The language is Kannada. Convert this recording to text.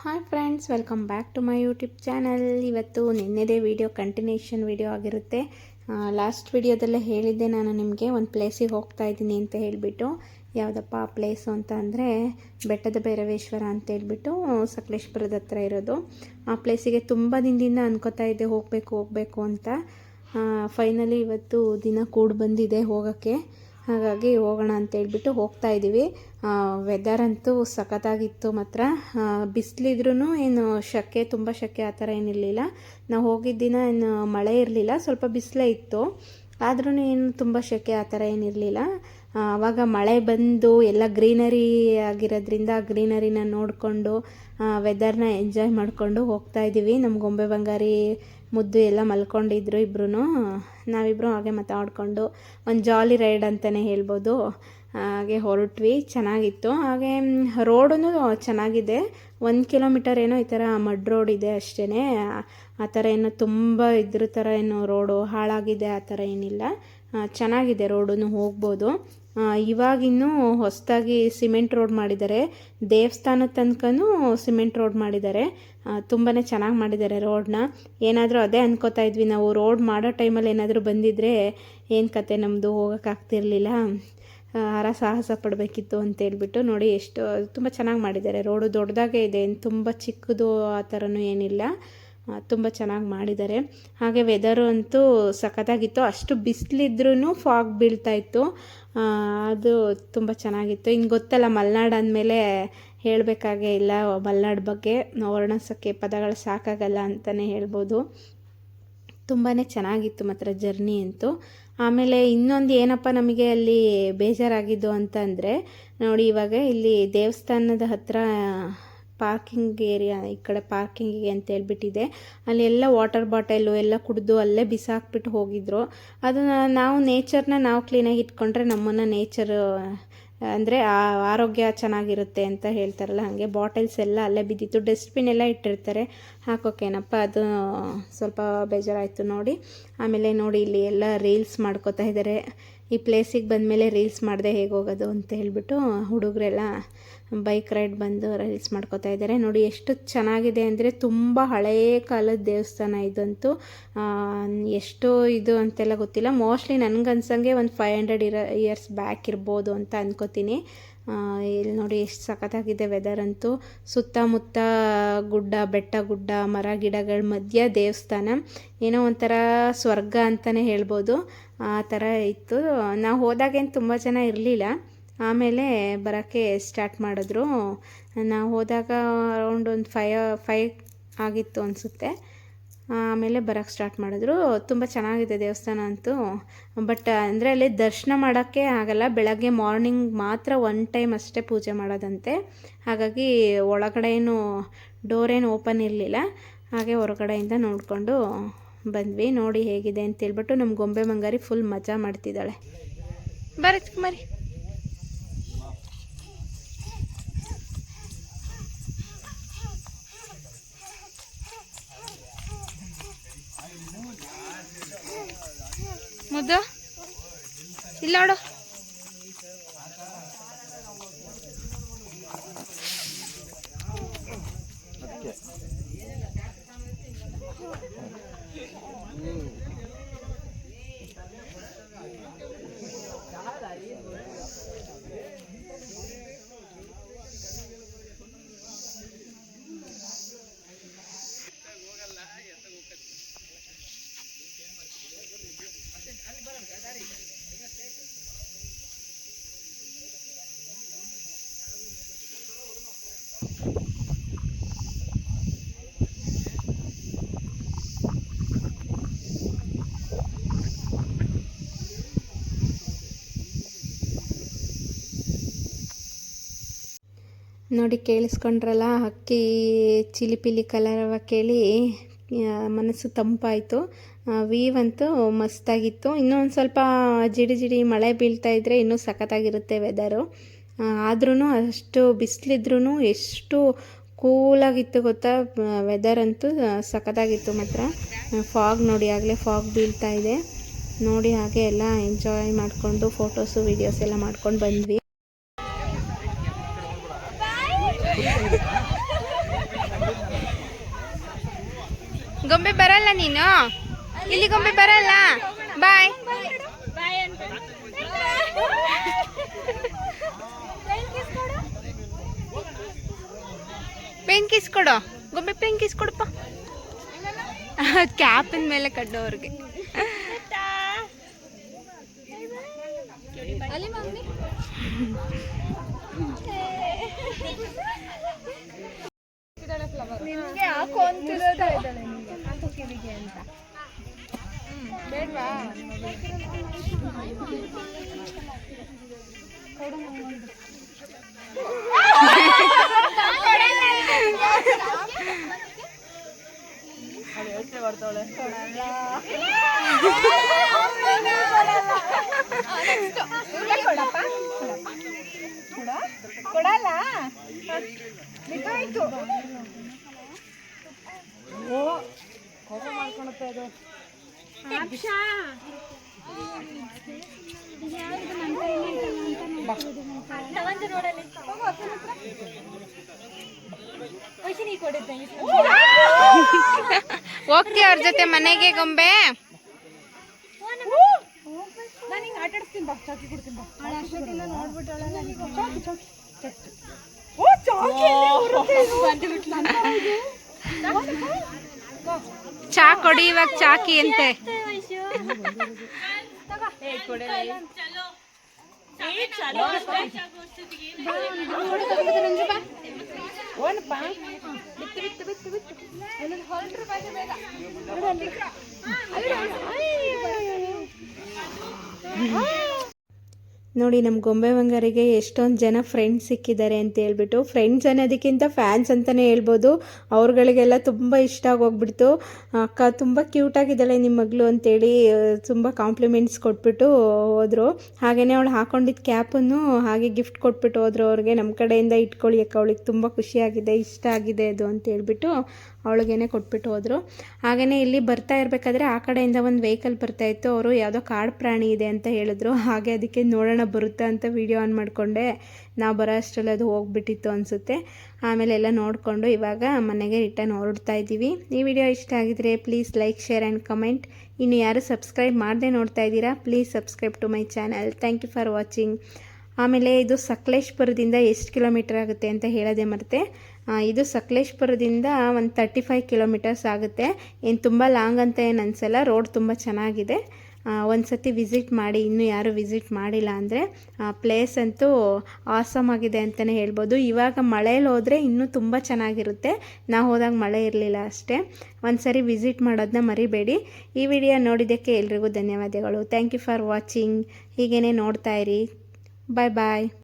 Hi friends, welcome back to my YouTube channel. ಇವತ್ತು ನಿನ್ನೆದೇ ವಿಡಿಯೋ, ಕಂಟಿನ್ಯೂಷನ್ ವಿಡಿಯೋ ಆಗಿರುತ್ತೆ. ಲಾಸ್ಟ್ ವಿಡಿಯೋದಲ್ಲೇ ಹೇಳಿದ್ದೆ, ನಾನು ನಿಮಗೆ ಒಂದು ಪ್ಲೇಸಿಗೆ ಹೋಗ್ತಾ ಇದ್ದೀನಿ ಅಂತ ಹೇಳಿಬಿಟ್ಟು. ಯಾವುದಪ್ಪ ಆ ಪ್ಲೇಸು ಅಂತ ಅಂದರೆ, ಬೆಟ್ಟದ ಭೈರವೇಶ್ವರ ಅಂತ ಹೇಳಿಬಿಟ್ಟು ಸಕಲೇಶ್ಪುರದ ಹತ್ರ ಇರೋದು. ಆ ಪ್ಲೇಸಿಗೆ ತುಂಬ ದಿನದಿಂದ ಅನ್ಕೋತಾ ಇದ್ದೆ, ಹೋಗಬೇಕು ಹೋಗಬೇಕು ಅಂತ. ಫೈನಲಿ ಇವತ್ತು ದಿನ ಕೂಡಿ ಬಂದಿದೆ ಹೋಗೋಕ್ಕೆ. ಹಾಗಾಗಿ ಹೋಗೋಣ ಅಂತ ಹೇಳ್ಬಿಟ್ಟು ಹೋಗ್ತಾ ಇದ್ದೀವಿ. ವೆದರ್ ಅಂತೂ ಸಖತ್ತಾಗಿತ್ತು ಮಾತ್ರ. ಬಿಸಿಲಿದ್ರೂ ಏನು ಶೆಕೆ, ತುಂಬ ಶೆಕೆ ಆ ಥರ ಏನಿರಲಿಲ್ಲ. ನಾವು ಹೋಗಿದ್ದ ದಿನ ಏನು ಮಳೆ ಇರಲಿಲ್ಲ, ಸ್ವಲ್ಪ ಬಿಸಿಲೇ ಇತ್ತು. ಆದ್ರೂ ಏನು ತುಂಬ ಶೆಕೆ ಆ ಥರ ಏನಿರಲಿಲ್ಲ. ಆವಾಗ ಮಳೆ ಬಂದು ಎಲ್ಲ ಗ್ರೀನರಿ ಆಗಿರೋದ್ರಿಂದ ಗ್ರೀನರಿನ ನೋಡಿಕೊಂಡು ವೆದರ್ನ ಎಂಜಾಯ್ ಮಾಡಿಕೊಂಡು ಹೋಗ್ತಾ ಇದ್ದೀವಿ. ನಮ್ಮ ಗೊಂಬೆ ಬಂಗಾರಿ ಮುದ್ದು ಎಲ್ಲ ಮಲ್ಕೊಂಡಿದ್ರು ಇಬ್ಬರೂ ನಾವಿಬ್ಬರು ಹಾಗೆ ಮಾತಾಡಿಕೊಂಡು ಒಂದು ಜಾಲಿ ರೈಡ್ ಅಂತಲೇ ಹೇಳ್ಬೋದು. ಹಾಗೆ ಹೊರಟ್ವಿ, ಚೆನ್ನಾಗಿತ್ತು. ಹಾಗೆ ರೋಡೂ ಚೆನ್ನಾಗಿದೆ. ಒಂದು ಕಿಲೋಮೀಟರ್ ಏನೋ ಈ ಥರ ಮಡ್ ರೋಡ್ ಇದೆ ಅಷ್ಟೇ ಆ ಥರ ಏನು ತುಂಬ ಇದ್ರ ಥರ ಏನು ರೋಡು ಹಾಳಾಗಿದೆ ಆ ಥರ ಏನಿಲ್ಲ. ಚೆನ್ನಾಗಿದೆ ರೋಡೂ ಹೋಗ್ಬೋದು. ಇವಾಗಿನ್ನೂ ಹೊಸದಾಗಿ ಸಿಮೆಂಟ್ ರೋಡ್ ಮಾಡಿದ್ದಾರೆ. ದೇವಸ್ಥಾನದ ತನಕನೂ ಸಿಮೆಂಟ್ ರೋಡ್ ಮಾಡಿದ್ದಾರೆ. ತುಂಬಾ ಚೆನ್ನಾಗಿ ಮಾಡಿದ್ದಾರೆ ರೋಡ್ನ. ಏನಾದರೂ ಅದೇ ಅನ್ಕೋತಾ ಇದ್ವಿ. ನಾವು ರೋಡ್ ಮಾಡೋ ಟೈಮಲ್ಲಿ ಏನಾದರೂ ಬಂದಿದ್ದರೆ ಏನು ಕತೆ? ನಮ್ಮದು ಹೋಗೋಕ್ಕಾಗ್ತಿರ್ಲಿಲ್ಲ ಹರ ಸಾಹಸ ಪಡಬೇಕಿತ್ತು ಅಂತೇಳ್ಬಿಟ್ಟು ನೋಡಿ ಎಷ್ಟು, ತುಂಬ ಚೆನ್ನಾಗಿ ಮಾಡಿದ್ದಾರೆ. ರೋಡು ದೊಡ್ಡದಾಗೇ ಇದೆ. ತುಂಬ ಚಿಕ್ಕದು ಆ ಥರನೂ ಏನಿಲ್ಲ. ತುಂಬ ಚೆನ್ನಾಗಿ ಮಾಡಿದ್ದಾರೆ. ಹಾಗೆ ವೆದರು ಅಂತೂ ಸಖತ್ತಾಗಿತ್ತು. ಅಷ್ಟು ಬಿಸಿಲಿದ್ರೂ ಫಾಗ್ ಬೀಳ್ತಾಯಿತ್ತು. ಅದು ತುಂಬ ಚೆನ್ನಾಗಿತ್ತು. ಇನ್ನು ಗೊತ್ತಲ್ಲ, ಮಲೆನಾಡು ಅಂದಮೇಲೆ ಹೇಳಬೇಕಾಗೇ ಇಲ್ಲ, ಮಲೆನಾಡು ಬಗ್ಗೆ. ವರ್ಣಿಸೋಕ್ಕೆ ಪದಗಳು ಸಾಕಾಗಲ್ಲ ಅಂತಲೇ ಹೇಳ್ಬೋದು. ತುಂಬಾ ಚೆನ್ನಾಗಿತ್ತು ಮಾತ್ರ ಜರ್ನಿ ಅಂತೂ. ಆಮೇಲೆ ಇನ್ನೊಂದು ಏನಪ್ಪ ನಮಗೆ ಅಲ್ಲಿ ಬೇಜಾರಾಗಿದ್ದು ಅಂತಂದರೆ, ನೋಡಿ ಇವಾಗ ಇಲ್ಲಿ ದೇವಸ್ಥಾನದ ಹತ್ರ ಪಾರ್ಕಿಂಗ್ ಏರಿಯಾ, ಈ ಕಡೆ ಪಾರ್ಕಿಂಗಿಗೆ ಅಂತ ಹೇಳ್ಬಿಟ್ಟಿದೆ. ಅಲ್ಲಿ ಎಲ್ಲ ವಾಟರ್ ಬಾಟಲು ಎಲ್ಲ ಕುಡಿದು ಅಲ್ಲೇ ಬಿಸಾಕ್ಬಿಟ್ಟು ಹೋಗಿದ್ರು. ಅದನ್ನು ನಾವು ನೇಚರ್ನ ನಾವು ಕ್ಲೀನಾಗಿ ಇಟ್ಕೊಂಡ್ರೆ ನಮ್ಮನ್ನು ನೇಚರ್, ಅಂದರೆ ಆರೋಗ್ಯ ಚೆನ್ನಾಗಿರುತ್ತೆ ಅಂತ ಹೇಳ್ತಾರಲ್ಲ, ಹಾಗೆ ಬಾಟಲ್ಸ್ ಎಲ್ಲ ಅಲ್ಲೇ ಬಿದ್ದಿತ್ತು. ಡಸ್ಟ್ಬಿನ್ ಎಲ್ಲ ಇಟ್ಟಿರ್ತಾರೆ. ಹಾಕೋಕೇನಪ್ಪ, ಅದು ಸ್ವಲ್ಪ ಬೇಜಾರಾಯಿತು ನೋಡಿ. ಆಮೇಲೆ ನೋಡಿ ಇಲ್ಲಿ ಎಲ್ಲ ರೀಲ್ಸ್ ಮಾಡ್ಕೋತಾ ಇದ್ದಾರೆ ಈ ಪ್ಲೇಸಿಗೆ ಬಂದಮೇಲೆ ರೀಲ್ಸ್ ಮಾಡಿದೆ ಹೇಗೆ ಹೋಗೋದು ಅಂತ ಹೇಳ್ಬಿಟ್ಟು ಹುಡುಗರೆಲ್ಲ ಬೈಕ್ ರೈಡ್ ಬಂದು ರೀಲ್ಸ್ ಮಾಡ್ಕೋತಾ ಇದ್ದಾರೆ ನೋಡಿ ಎಷ್ಟು ಚೆನ್ನಾಗಿದೆ ಅಂದರೆ ತುಂಬ ಹಳೆಯ ಕಾಲದ ದೇವಸ್ಥಾನ ಇದಂತೂ. ಎಷ್ಟು ಇದು ಅಂತೆಲ್ಲ ಗೊತ್ತಿಲ್ಲ. ಮೋಸ್ಟ್ಲಿ ನನಗನ್ಸಂಗೆ ಒಂದು ಫೈವ್ ಹಂಡ್ರೆಡ್ ಇರ ಇಯರ್ಸ್ ಬ್ಯಾಕ್ ಇರ್ಬೋದು ಅಂತ ಅನ್ಕೋತೀನಿ. ಇಲ್ಲಿ ನೋಡಿ ಎಷ್ಟು ಸಖತ್ತಾಗಿದೆ ವೆದರ್ ಅಂತೂ. ಸುತ್ತಮುತ್ತ ಗುಡ್ಡ, ಬೆಟ್ಟ ಗುಡ್ಡ, ಮರ ಗಿಡಗಳ ಮಧ್ಯ ದೇವಸ್ಥಾನ. ಏನೋ ಒಂಥರ ಸ್ವರ್ಗ ಅಂತಲೇ ಹೇಳ್ಬೋದು. ಆ ಥರ ಇತ್ತು. ನಾವು ಹೋದಾಗೇನು ತುಂಬ ಜನ ಇರಲಿಲ್ಲ. ಆಮೇಲೆ ಬರೋಕ್ಕೆ ಸ್ಟಾರ್ಟ್ ಮಾಡಿದ್ರು. ನಾವು ಹೋದಾಗ ಅರೌಂಡ್ ಒಂದು ಫೈ ಫೈ ಆಗಿತ್ತು ಅನಿಸುತ್ತೆ. ಆಮೇಲೆ ಬರೋಕ್ಕೆ ಸ್ಟಾರ್ಟ್ ಮಾಡಿದ್ರು. ತುಂಬ ಚೆನ್ನಾಗಿದೆ ದೇವಸ್ಥಾನ ಅಂತೂ. ಬಟ್ ಅಂದರೆ ಅಲ್ಲಿ ದರ್ಶನ ಮಾಡೋಕ್ಕೆ ಆಗಲ್ಲ. ಬೆಳಗ್ಗೆ ಮಾರ್ನಿಂಗ್ ಮಾತ್ರ ಒನ್ ಟೈಮ್ ಅಷ್ಟೇ ಪೂಜೆ ಮಾಡೋದಂತೆ. ಹಾಗಾಗಿ ಒಳಗಡೆ ಏನು ಡೋರ್ ಏನು ಓಪನ್ ಇರಲಿಲ್ಲ. ಹಾಗೆ ಹೊರಗಡೆಯಿಂದ ನೋಡಿಕೊಂಡು ಬಂದ್ವಿ. ನೋಡಿ ಹೇಗಿದೆ ಅಂತೇಳ್ಬಿಟ್ಟು ನಮ್ಮ ಗೊಂಬೆ ಮಂಗಾರಿ ಫುಲ್ ಮಜಾ ಮಾಡ್ತಿದ್ದಾಳೆ. ಬರತ್ ಮರಿ ಮುದ್ದು? ಇಲ್ಲ ನೋಡು. ನೋಡಿ ಕೇಳಿಸ್ಕೊಂಡ್ರಲ್ಲ, ಅಕ್ಕಿ ಚಿಲಿಪಿಲಿ ಕಲರವ ಕೇಳಿ ಮನಸ್ಸು ತಂಪಾಯಿತು. ವೀವ್ ಅಂತೂ ಮಸ್ತಾಗಿತ್ತು. ಇನ್ನೂ ಒಂದು ಸ್ವಲ್ಪ ಜಿಡಿ ಜಿಡಿ ಮಳೆ ಬೀಳ್ತಾ ಇದ್ದರೆ ಇನ್ನೂ ಸಖತ್ತಾಗಿರುತ್ತೆ ವೆದರು ಆದ್ರೂ ಅಷ್ಟು ಬಿಸಿಲಿದ್ರೂ ಎಷ್ಟು ಕೂಲಾಗಿತ್ತು ಗೊತ್ತಾ ವೆದರ್ ಅಂತೂ ಸಖತ್ತಾಗಿತ್ತು ಮಾತ್ರ. ಫಾಗ್ ನೋಡಿ, ಆಗಲೇ ಫಾಗ್ ಬೀಳ್ತಾ ಇದೆ. ನೋಡಿ ಹಾಗೆ ಎಲ್ಲ ಎಂಜಾಯ್ ಮಾಡಿಕೊಂಡು ಫೋಟೋಸು ವೀಡಿಯೋಸ್ ಎಲ್ಲ ಮಾಡ್ಕೊಂಡು ಬಂದ್ವಿ ಗೊಂಬೆ ಬರಲ್ಲ ನೀನು? ಇಲ್ಲಿ ಗೊಂಬೆ ಬರಲ್ಲ? ಬಾಯ್ ಪೇನ್ ಕಿಸ್ ಕೊಡು. ಗೊಂಬೆ ಪೇನ್ ಕಿಸ್ ಕೊಡಪ್ಪ. ಕ್ಯಾಪಿನ ಮೇಲೆ ಕಡ್ಡು ಅವ್ರಿಗೆ ನಿಮ್ಗೆ ನಿಮ್ಗೆ ಅಂತ ಕಿವಿಗೆ ಬರ್ತಾವಳೆ ಬೇಡ್ವಾ ಕೊಡಲ್ಲ ಬಿದ್ದೋಯ್ತು ಓ ಕೋಪ ಮಾಡ್ಕೊಳುತ್ತೆ ಅದು. ಹೋಗ್ತೀಯ ಅವ್ರ ಜೊತೆ ಮನೆಗೆ ಗೊಂಬೆ. ನಾನು ಹಿಂಗೆ ಆಟ ಆಡಿಸ್ತೀನಿ ಬಾ. ಚಾಕಿ ಕೊಡ್ತೀನಿ ಬಾ. ಅಷ್ಟೊತ್ತಿಂದ ನೋಡ್ಬಿಟ್ಟು ಚಾಕಿ ಚಾಕಿ ಚಾಕಿ. ಓ ಚಾಕಿ? ಬಂದ್ಬಿಟ್ಲು. ಚಾ ಕೊಡಿ ಇವಾಗ ಚಾಕಿ ಅಂತೆ ಬಿತ್ತು ಬಿತ್ತು ಬಿತ್ತು ಬಿತ್ತು ಒಂದೊಂದು ಹೊರಟ್ರು ಬೇಗ ಬೇಗ ನೋಡು ನಮ್ಮ ಗೊಂಬೆ ಬಂಗಾರಿಗೆ ಎಷ್ಟೊಂದು ಜನ ಫ್ರೆಂಡ್ಸ್ ಸಿಕ್ಕಿದ್ದಾರೆ ಅಂತ ಹೇಳ್ಬಿಟ್ಟು ಫ್ರೆಂಡ್ಸ್ ಅನ್ನೋದಕ್ಕಿಂತ ಫ್ಯಾನ್ಸ್ ಅಂತಲೇ ಹೇಳ್ಬೋದು. ಅವ್ರುಗಳಿಗೆಲ್ಲ ತುಂಬ ಇಷ್ಟ ಆಗೋಗ್ಬಿಡ್ತು. ಅಕ್ಕ ತುಂಬ ಕ್ಯೂಟಾಗಿದ್ದಾಳೆ ನಿಮ್ಮ ಮಗಳು ಅಂತೇಳಿ ತುಂಬ ಕಾಂಪ್ಲಿಮೆಂಟ್ಸ್ ಕೊಟ್ಬಿಟ್ಟು ಹೋದರು. ಹಾಗೆಯೇ ಅವಳು ಹಾಕೊಂಡಿದ್ದ ಕ್ಯಾಪನ್ನು ಹಾಗೆ ಗಿಫ್ಟ್ ಕೊಟ್ಬಿಟ್ಟು ಹೋದ್ರು. ಅವ್ರಿಗೆ ನಮ್ಮ ಕಡೆಯಿಂದ ಇಟ್ಕೊಳ್ಳಿ ಅಕ್ಕ, ಅವಳಿಗೆ ತುಂಬ ಖುಷಿಯಾಗಿದೆ, ಇಷ್ಟ ಆಗಿದೆ ಅದು ಅಂತ ಹೇಳ್ಬಿಟ್ಟು ಅವಳಿಗೇನೆ ಕೊಟ್ಬಿಟ್ಟು ಹೋದರು. ಹಾಗೆಯೇ ಇಲ್ಲಿ ಬರ್ತಾ ಇರಬೇಕಾದ್ರೆ ಆ ಕಡೆಯಿಂದ ಒಂದು ವೆಹಿಕಲ್ ಬರ್ತಾ ಇತ್ತು. ಅವರು ಯಾವುದೋ ಕಾಡು ಪ್ರಾಣಿ ಇದೆ ಅಂತ ಹೇಳಿದ್ರು. ಹಾಗೆ ಅದಕ್ಕೆ ನೋಡೋಣ ಬರುತ್ತಾ ಅಂತ ವಿಡಿಯೋ ಆನ್ ಮಾಡಿಕೊಂಡೆ. ನಾವು ಬರೋ ಅಷ್ಟರಲ್ಲಿ ಅದು ಹೋಗ್ಬಿಟ್ಟಿತ್ತು ಅನಿಸುತ್ತೆ. ಆಮೇಲೆ ಎಲ್ಲ ನೋಡಿಕೊಂಡು ಇವಾಗ ಮನೆಗೆ ರಿಟರ್ನ್ ಹೊರಡ್ತಾ ಇದ್ದೀವಿ. ಈ ವಿಡಿಯೋ ಇಷ್ಟ ಆಗಿದ್ರೆ please like share and comment ಇನ್ನು ಯಾರು ಸಬ್ಸ್ಕ್ರೈಬ್ ಮಾಡದೆ ನೋಡ್ತಾ ಇದ್ದೀರಾ please subscribe to my channel thank you for watching ಆಮೇಲೆ ಇದು ಸಕಲೇಶ್ಪುರದಿಂದ ಎಷ್ಟು ಕಿಲೋಮೀಟರ್ ಆಗುತ್ತೆ ಅಂತ ಹೇಳೋದೇ ಮರೆತೆ. ಇದು ಸಕಲೇಶ್ಪುರದಿಂದ ಒಂದು ತರ್ಟಿ ಫೈವ್ ಕಿಲೋಮೀಟರ್ಸ್ ಆಗುತ್ತೆ. ಏನು ತುಂಬ ಲಾಂಗ್ ಅಂತ ಏನು ಅನಿಸಲ್ಲ ರೋಡ್ ತುಂಬ ಚೆನ್ನಾಗಿದೆ. ಒಂದು ಸತಿ ವಿಸಿಟ್ ಮಾಡಿ, ಇನ್ನೂ ಯಾರು ವಿಸಿಟ್ ಮಾಡಿಲ್ಲ ಅಂದರೆ ಪ್ಲೇಸ್ ಅಂತೂ ಆಸಮ್ ಆಗಿದೆ ಅಂತಲೇ ಹೇಳ್ಬೋದು. ಇವಾಗ ಮಳೆಯಲ್ಲಿ ಹೋದರೆ ಇನ್ನೂ ತುಂಬ ಚೆನ್ನಾಗಿರುತ್ತೆ. ನಾವು ಹೋದಾಗ ಮಳೆ ಇರಲಿಲ್ಲ ಅಷ್ಟೇ. ಒಂದು ಸರಿ ವಿಸಿಟ್ ಮಾಡೋದನ್ನ ಮರಿಬೇಡಿ. ಈ ವಿಡಿಯೋ ನೋಡಿದ್ದಕ್ಕೆ ಎಲ್ರಿಗೂ ಧನ್ಯವಾದಗಳು. ಥ್ಯಾಂಕ್ ಯು ಫಾರ್ ವಾಚಿಂಗ್ ಹೀಗೇ ನೋಡ್ತಾ ಇರಿ. ಬಾಯ್ ಬಾಯ್